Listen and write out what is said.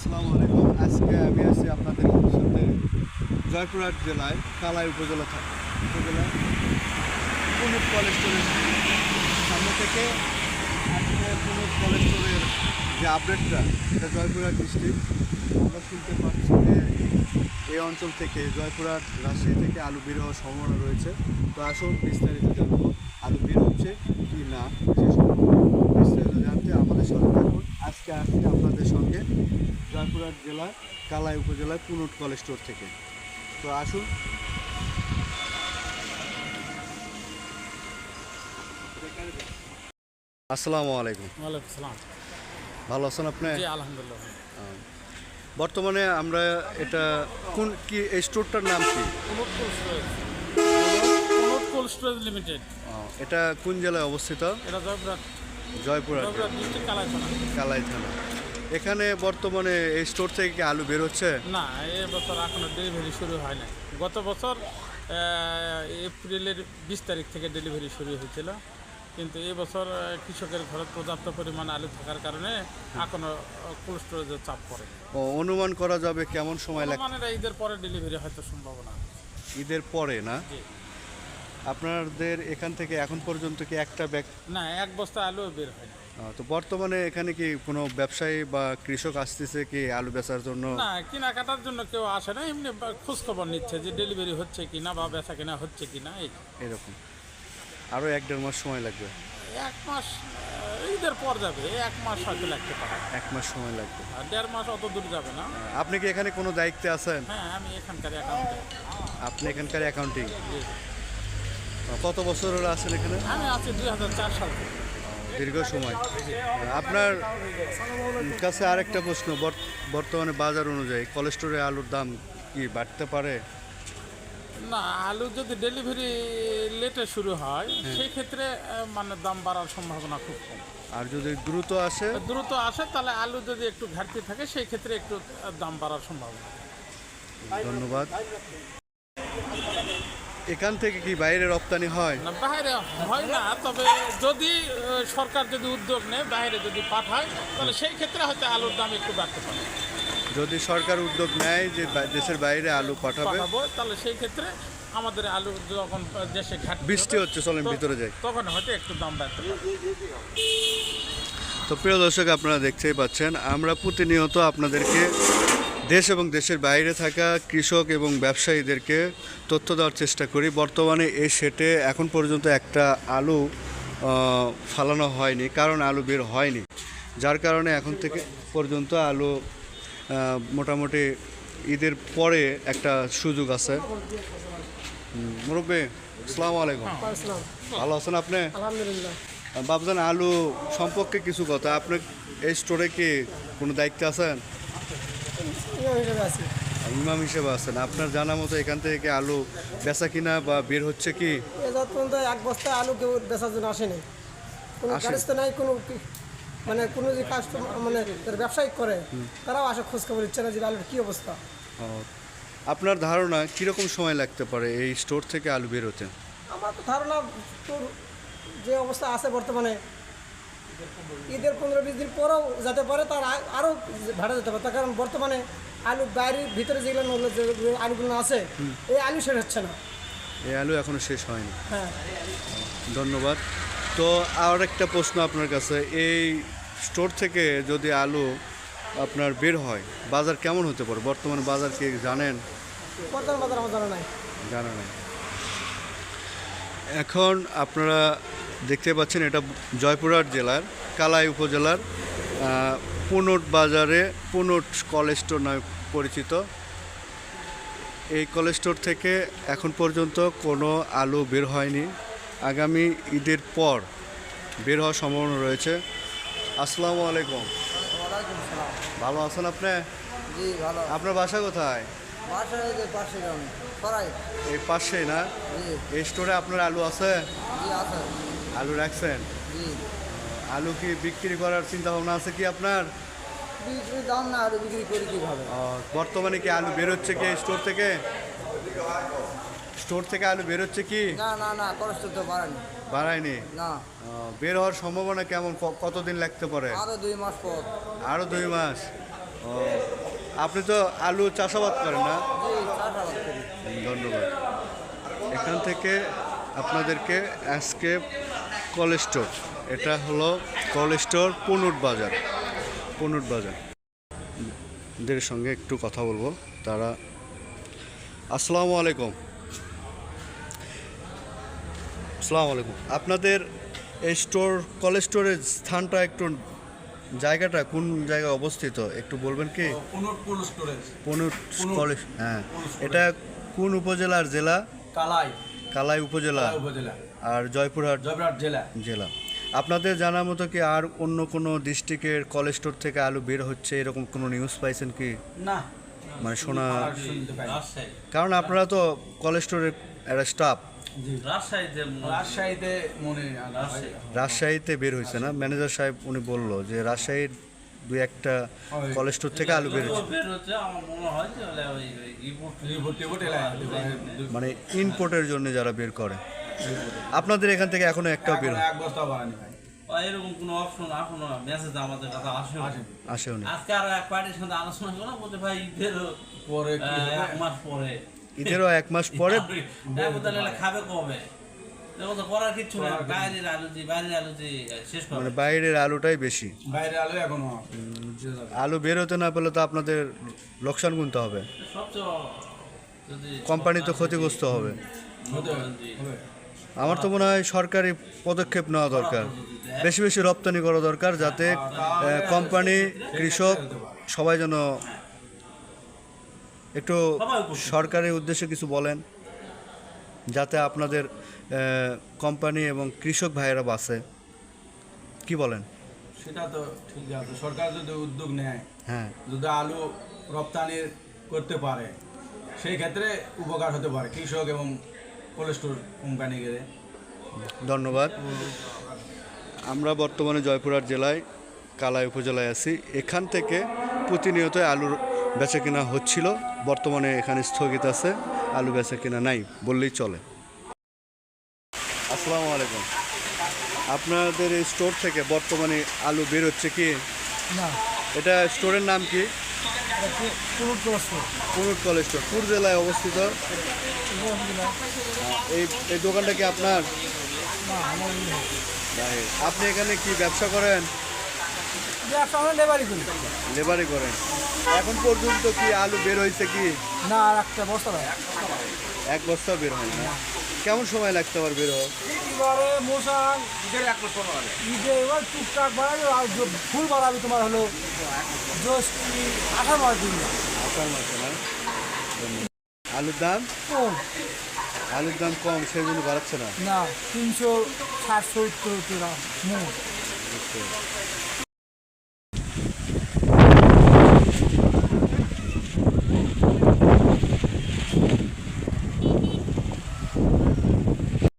আসসালামু আলাইকুম আজকে আমি আছি আপনাদের সাথে জয়পুরহাট জেলায় কালাই উপজেলা থা- উপজেলায় পুনুট কলেজ স্টোরের সামনে থেকে আজকে পুনুট কলেজ স্টোরের যে আপডেটটা, এটা জয়পুরহাট ডিস্ট্রিক্ট। আমরা শুনতে পাচ্ছি যে এই অঞ্চল থেকে জয়পুরহাট রাজশাহী থেকে আলু বের হওয়ার সম্ভাবনা রয়েছে। তো আসুন বিস্তারিত জানব, আলু বের হচ্ছে কি না, সে সম্পর্কে বিস্তারিত জানতে আমাদের সাথে থাকুন। আজকে আসছি আপনাদের সঙ্গে জয়পুরহাট জেলার কালাই উপজেলার পুনুট কলেজ স্টোর থেকে। তো আসুন। আসসালামু আলাইকুম। ভালো আছেন আপনি? আলহামদুলিল্লাহ। বর্তমানে আমরা এটা কোন কি এই স্টোরটার নাম কি? Cold storage. লিমিটেড। এটা কোন জেলায় অবস্থিত? এটা জয়পুরহাট। জয়পুরহাট কালাই থানা এখানে বর্তমানে এই স্টোর থেকে কি আলু বের হচ্ছে না এ বছর এখনও ডেলিভারি শুরু হয় নাই। গত বছর এপ্রিলের বিশ তারিখ থেকে ডেলিভারি শুরু হয়েছিল। কিন্তু এই বছর কৃষকের ঘরে পর্যাপ্ত পরিমাণ আলু থাকার কারণে এখনও কোল্ড স্টোরেজের চাপ পড়ে। ও, অনুমান করা যাবে কেমন সময় লাগে ঈদের পরে ডেলিভারি হয়তো সম্ভাবনা ঈদের পরে না? আপনাদের এখান থেকে এখন পর্যন্ত কি একটা ব্যাগ না এক বস্তা আলু বের হয় তো বর্তমানে এখানে কি কোনো ব্যবসায়ী বা কৃষক আসতেছে কি আলু বেচার জন্য? না কেনাকাটার জন্য কেউ আসে না এমনি খোঁজ খবর নিচ্ছে যে ডেলিভারি হচ্ছে কিনা বা বেচা কেনা হচ্ছে কিনা এই এরকম। আরও এক দেড় মাস সময় লাগবে? এক মাস ঈদের পর যাবে এক মাস হয়তো লাগতে পারে। এক মাস সময় লাগবে। আর দেড় মাস অত দূর যাবে না। আপনি কি এখানে কোনো দায়িত্বে আছেন? হ্যাঁ আমি এখানকার অ্যাকাউন্টে আপনি এখানকার অ্যাকাউন্টিং কত বছর হলো আছেন এখানে? আমি আছি দুই হাজার চার সাল। দীর্ঘ সময়। আপনার কাছে আরেকটা প্রশ্ন বর- বর্তমানে বাজার অনুযায়ী কোলেস্টোরে আলুর দাম কি বাড়তে পারে? না আলু যদি ডেলিভারি লেটে শুরু হয় সেই ক্ষেত্রে মানে দাম বাড়ার সম্ভাবনা খুব কম। আর যদি দ্রুত আসে? দ্রুত আসে তাহলে আলু যদি একটু ঘাটতি থাকে সেই ক্ষেত্রে একটু দাম বাড়ার সম্ভাবনা। ধন্যবাদ। এখান থেকে কি বাইরে রপ্তানি হয়? না বাইরে হয় না তবে যদি সরকার যদি উদ্যোগ নেয় বাইরে যদি পাঠায় তাহলে সেই ক্ষেত্রে হয়তো আলুর দাম একটু বাড়তে পারে। যদি সরকার উদ্যোগ নেয় যে দেশের বাইরে আলু পাঠাবে? তাহলে সেই ক্ষেত্রে আমাদের আলু যখন দেশে ঘাট বৃষ্টি হচ্ছে চলেন ভিতরে যাই। তখন হয়তো একটু দাম বাড়তে পারে। তো প্রিয় দর্শক আপনারা দেখতেই পাচ্ছেন আমরা প্রতিনিয়ত আপনাদেরকে দেশ এবং দেশের বাইরে থাকা কৃষক এবং ব্যবসায়ীদেরকে তথ্য দেওয়ার চেষ্টা করি। বর্তমানে এই সেটে এখন পর্যন্ত একটা আলু ফালানো হয়নি কারণ আলু বের হয়নি। যার কারণে এখন থেকে পর্যন্ত আলু মোটামুটি ঈদের পরে একটা সুযোগ আছে। মুরব্বী আসসালামু আলাইকুম। ভালো আছেন আপনি? আলহামদুলিল্লাহ। বাবজান আলু সম্পর্কে কিছু কথা। আপনি এই স্টোরে কি কোনো দায়িত্ব আছেন? ইমাম হিসেবে আছি। ইমাম হিসেবে আছেন। আপনার জানা মতো এখান থেকে আলু বেচা কিনা বা বের হচ্ছে কি? পর্যন্ত এক বস্তা আলু কেউ বেচার জন্য আসেনি। কোনো আসে? গাড়িতে নাই কোনো মানে কোনো যে কাস্টমার মানে ব্যবসায়িক করে তারাও আসে খোঁজ খবর ইচ্ছে না যে আলুর কী অবস্থা। আপনার ধারণা কীরকম সময় লাগতে পারে এই স্টোর থেকে আলু বের হতে? আমার তো ধারণা যে অবস্থা আছে বর্তমানে ঈদের পনেরো বিশ দিন পরেও যেতে পারে তার আরও ভাড়া যেতে পারে। তার কারণ বর্তমানে আলু বাইরের ভিতরে যেগুলো আলুগুলো আছে এই আলু শেষ হচ্ছে না। এই আলু এখনও শেষ হয়নি। হ্যাঁ। ধন্যবাদ। তো আর একটা প্রশ্ন আপনার কাছে এই স্টোর থেকে যদি আলু আপনার বের হয় বাজার কেমন হতে পারে? বর্তমানে বাজার কি জানেন? বর্তমান বাজার আমার জানা নাই। জানা নেই। এখন আপনারা দেখতে পাচ্ছেন এটা জয়পুরহাট জেলার কালাই উপজেলার পুনট বাজারে পুনট কলেজ স্টোর নামে পরিচিত। এই কলেজ স্টোর থেকে এখন পর্যন্ত কোনো আলু বের হয়নি। আগামী ঈদের পর বের হওয়ার সম্ভাবনা রয়েছে। আসসালামু আলাইকুম। ভালো আছেন আপনি? আপনার বাসা কোথায়? এই পাশে না? এই স্টোরে আপনার আলু আছে? আলু রাখছেন? আলু কি বিক্রি করার চিন্তা ভাবনা আছে কি আপনার? দাম না আর বিক্রি করি কীভাবে? বর্তমানে কি আলু বেরোচ্ছে কি স্টোর থেকে? স্টোর থেকে আলু বেরোচ্ছে কি? না না না তো পারেন বাড়ায়নি? না। বের হওয়ার সম্ভাবনা কেমন? কতদিন লাগতে পারে? আরও দুই মাস পর। আরও দুই মাস? ও আপনি তো আলু চাষাবাদ করেন না? ধন্যবাদ। এখান থেকে আপনাদেরকে আজকে কল স্টোর এটা হলো কল স্টোর পনুট বাজার পনুট বাজার। দের সঙ্গে একটু কথা বলব তারা আসসালামু আলাইকুম। আসসালামু আলাইকুম। আপনাদের এই স্টোর কল স্টোরের স্থানটা একটু জায়গাটা কোন জায়গায় অবস্থিত? একটু বলবেন কি? পনুট কলেজ হ্যাঁ। এটা কোন উপজেলার জেলা? কালাই। কালাই উপজেলা। আর জয়পুরহাট? জয়পুরহাট জেলা। জেলা। আপনাদের জানার মতো কি আর অন্য কোনো ডিস্ট্রিক্টের কলেজ স্টোর থেকে আলু বের হচ্ছে? এরকম কোনো নিউজ পাইছেন কি? না। মানে শোনা কারণ আপনারা তো কলেজ স্টোরের একটা স্টাফ রাজশাহীতে বের হয়েছে না? ম্যানেজার সাহেব উনি বলল যে রাজশাহীর দুই একটা কলেজ স্টোর থেকে আলু বের হচ্ছে মনে ইনপোর্টের জন্য যারা বের করে। আপনাদের এখান থেকে এখনও একটাও বের এখন এক বস্তা বানানি ভাই। বা এরকম কোনো অপশন এখনও মেসেজ আমাদের কাছে আসেও আসেনি। আজকে আরও এক পার্টির সাথে আলোচনা করলাম বলছে ভাই ঈদের পরে এক মাস পরে। ঈদেরও এক মাস পরে খাবে কবে? মানে বাইরের আলুটাই বেশি। আলো এখনও আলু বের হতে না পেলে তো আপনাদের লোকসান গুনতে হবে। কোম্পানি তো ক্ষতিগ্রস্ত হবে। আমার তো মনে হয় সরকারি পদক্ষেপ নেওয়া দরকার। বেশি বেশি রপ্তানি করা দরকার যাতে কোম্পানি কৃষক সবাই যেন একটু সরকারের উদ্দেশ্যে কিছু বলেন যাতে আপনাদের কোম্পানি এবং কৃষক ভাইয়েরা বাঁচে। কি বলেন? সেটা তো ঠিক আছে সরকার যদি উদ্যোগ নেয় হ্যাঁ। যদি আলু রপ্তানি করতে পারে সেই ক্ষেত্রে উপকার হতে পারে কৃষক এবং কোল্ড স্টোর কোম্পানি গেলে। ধন্যবাদ। আমরা বর্তমানে জয়পুরহাট জেলায় কালাই উপজেলায় আছি। এখান থেকে প্রতিনিয়ত আলুর বেচা কেনা হচ্ছিল বর্তমানে এখানে স্থগিত আছে আলু বেচা কেনা নাই বললেই চলে। আসসালামু আলাইকুম। আপনাদের এই স্টোর থেকে বর্তমানে আলু বের হচ্ছে কি? না। এটা স্টোরের নাম কি? কুনুট কলেজ স্টোর। পুর জেলায় অবস্থিত? এই এই দোকানটা কি আপনার? আপনি এখানে কি ব্যবসা করেন? ব্যবসা আমরা লেবারি করি। লেবারি করেন এখন পর্যন্ত কি আলু বের হয়েছে কি? না আর একটা বস্তা নয় এক বস্তা বের হয় না। কেমন সময় লাগতে পারে বের হওয়া? এবারে মশান ঈদে এবার টুকটাক বাড়াবে আর ফুল বাড়াবে তোমার হলো জ্যৈষ্ঠী আঠারো মাস দিন। আষাঢ় মাসে না? আলুর দাম? কম। আলুর দাম কম সেই জন্য বাড়াচ্ছে না? না তিনশো ষাট সত্তর